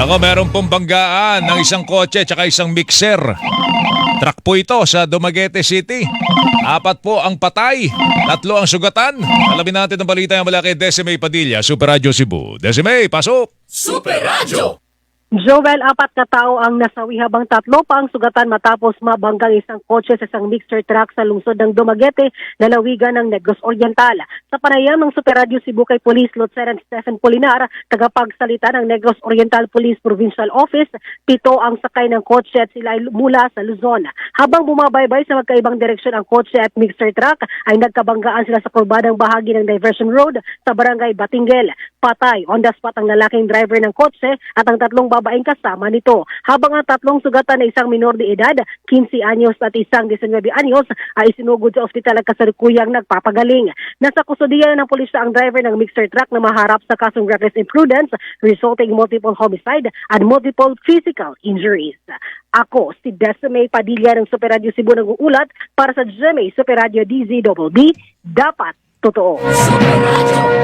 Ako, meron pong banggaan ng isang kotse at isang mixer. Truck po ito sa Dumaguete City. Apat po ang patay, tatlo ang sugatan. Alamin natin ang balita ng malaki Decime Padilla, Super Radio Cebu. Decime, pasok! Super Radio. Joel, apat na tao ang nasawi habang tatlo pa ang sugatan matapos mabanggang isang kotse sa isang mixer truck sa lungsod ng Dumaguete, lalawigan ng Negros Oriental. Sa panayam ng Super Radio Cebu kay Police Lieutenant Stephen Polinar, tagapagsalita ng Negros Oriental Police Provincial Office, pito ang sakay ng kotse at sila mula sa Luzon. Habang bumabaybay sa magkaibang direksyon ang kotse at mixer truck, ay nagkabanggaan sila sa kurbadang bahagi ng diversion road sa barangay Batingel. Patay on the spot ang lalaking driver ng kotse at ang tatlong babaeng kasama nito. Habang ang tatlong sugatan na isang minor de edad, 15 anyos at isang 19 anyos ay isinugod sa ospital at kasalukuyang nagpapagaling. Nasa kusudiya ng pulisya ang driver ng mixer truck na maharap sa kasong reckless imprudence resulting multiple homicide and multiple physical injuries. Ako, si Decime Padilla ng Super Radio Cebu nag-uulat para sa GMA Super Radio DZBB, dapat totoo. Super Radio.